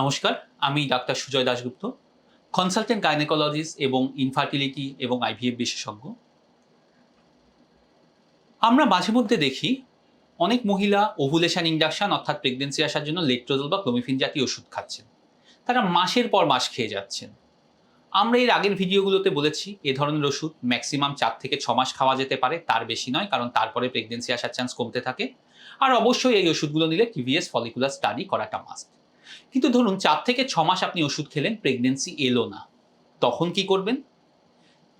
নমস্কার, আমি doctor Sujoy Dasgupta consultant gynaecologist এবং ইনফার্টিলিটি এবং আইভিএফ বিশেষজ্ঞ। আমরা মাঝে মধ্যে দেখি অনেক মহিলা ওভুলেশন ইন্ডাকশন অর্থাৎ প্রেগনেন্সি আসার জন্য লেট্রোজল বা ক্লোমিফিন জাতীয় ওষুধ খাচ্ছেন। তারা মাসের পর মাস খেয়ে যাচ্ছেন। আমরা এর আগের ভিডিওগুলোতে বলেছি এ ধরনের ওষুধ ম্যাক্সিমাম চার থেকে ছ মাস খাওয়া যেতে পারে, তার বেশি নয়, কারণ তারপরে প্রেগনেন্সি আসার চান্স কমতে থাকে। আর অবশ্যই এই ওষুধগুলো নিলে টিভিএস ফলিকুলার স্টাডি করাটা মাস্ট কিন্তু ধরুন চার থেকে ছ মাস আপনি ওষুধ খেলেন প্রেগনেন্সি এলো না। তখন কি করবেন?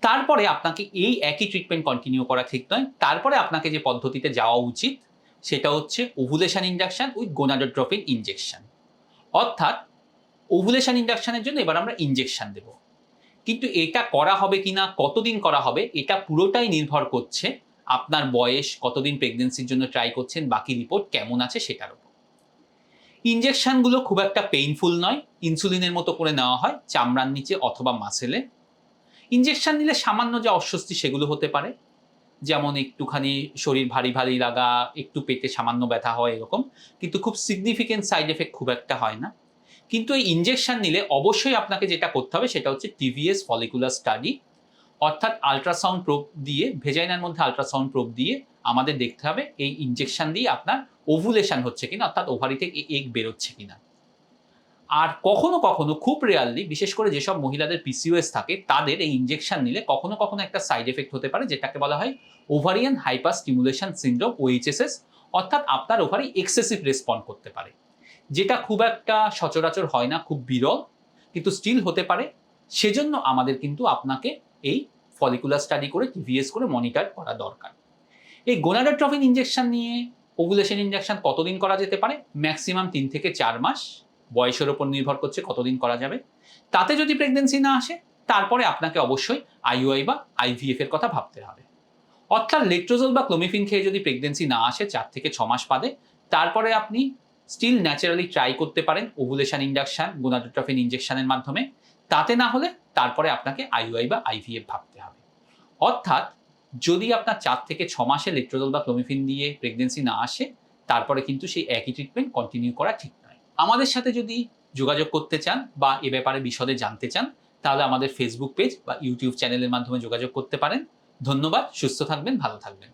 তারপরে আপনাকে এই একই ট্রিটমেন্ট কন্টিনিউ করা ঠিক নয়। তারপরে আপনাকে যে পদ্ধতিতে যাওয়া উচিত, সেটা হচ্ছে ovulation induction with gonadotropin injection অর্থাৎ ওভুলেশন ইন্ডাকশনের জন্য এবার আমরা ইনজেকশন দেব। কিন্তু এটা করা হবে কিনা, কতদিন করা হবে, এটা পুরোটাই নির্ভর করছে আপনার বয়স, কতদিন প্রেগনেন্সির জন্য ট্রাই করছেন, বাকি রিপোর্ট কেমন আছে সেটার উপর। ইনজেকশনগুলো খুব একটা পেইনফুল নয় ইনসুলিনের মতো করে নেওয়া হয়, চামড়ার নিচে অথবা মাসেলে ইনজেকশন নিলে সামান্য যা অস্বস্তি সেগুলো হতে পারে, যেমন একটুখানি শরীর ভারী ভারী লাগা, একটু পেটে সামান্য ব্যথা হয় এরকম, কিন্তু খুব সিগনিফিকেন্ট সাইড এফেক্ট খুব একটা হয় না। কিন্তু এই ইনজেকশন নিলে অবশ্যই আপনাকে যেটা করতে হবে সেটা হচ্ছে টিভিএস ফলিকুলার স্টাডি অর্থাৎ আলট্রাসাউন্ড প্রোব দিয়ে ভেজাইনার মধ্যে আলট্রাসাউন্ড প্রোব দিয়ে আমাদের দেখতে হবে এই ইনজেকশন দিয়ে আপনার ওভুলেশন হচ্ছে কিনা, অর্থাৎ ওভারি থেকে এগ বেরোচ্ছে কিনা। আর কখনো কখনো খুব রেয়ারলি বিশেষ করে যেসব মহিলাদের পিসিওএস থাকে, তাদের এই ইনজেকশন নিলে কখনো কখনো একটা সাইড এফেক্ট হতে পারে, যেটাকে বলা হয় ovarian hyper stimulation syndrome OHSS অর্থাৎ আপনার ওভারি এক্সেসিভ রেসপন্ড করতে পারে। যেটা খুব একটা সচরাচর হয় না, খুব বিরল, কিন্তু স্টিল হতে পারে। সেজন্য আমাদের কিন্তু আপনাকে এই ফলিকুলার স্টাডি করে টিভিএস করে মনিটর করা দরকার। এই গোনাডোট্রফিন ইনজেকশন নিয়ে ওভুলেশন ইনজেকশন কতদিন করা যেতে পারে? ম্যাক্সিমাম তিন থেকে চার মাস। বয়সের ওপর নির্ভর করছে কতদিন করা যাবে। তাতে যদি প্রেগনেন্সি না আসে, তারপরে আপনাকে অবশ্যই আইইউআই বা আইভিএফ এর কথা ভাবতে হবে। অর্থাৎ লেট্রোজল বা ক্লোমিফিন খেয়ে যদি প্রেগনেন্সি না আসে, চার থেকে ছ মাস বাদে, তারপরে আপনি স্টিল ন্যাচারালি ট্রাই করতে পারেন ওভুলেশন ইন্ডাকশন গোনাডোট্রফিন ইনজেকশনের মাধ্যমে। তাতে না হলে তারপরে আপনাকে আইইউআই বা আইভিএফ ভাবতে হবে। অর্থাৎ যদি আপনার চার থেকে ছ মাসে লেট্রোজল বা ক্লোমিফিন দিয়ে প্রেগনেন্সি না আসে, তারপরে কিন্তু সেই একই ট্রিটমেন্ট কন্টিনিউ করা ঠিক নয়। আমাদের সাথে যদি যোগাযোগ করতে চান বা এ ব্যাপারে বিশদে জানতে চান, তাহলে আমাদের ফেসবুক পেজ বা ইউটিউব চ্যানেলের মাধ্যমে যোগাযোগ করতে পারেন। ধন্যবাদ, সুস্থ থাকবেন, ভালো থাকবেন।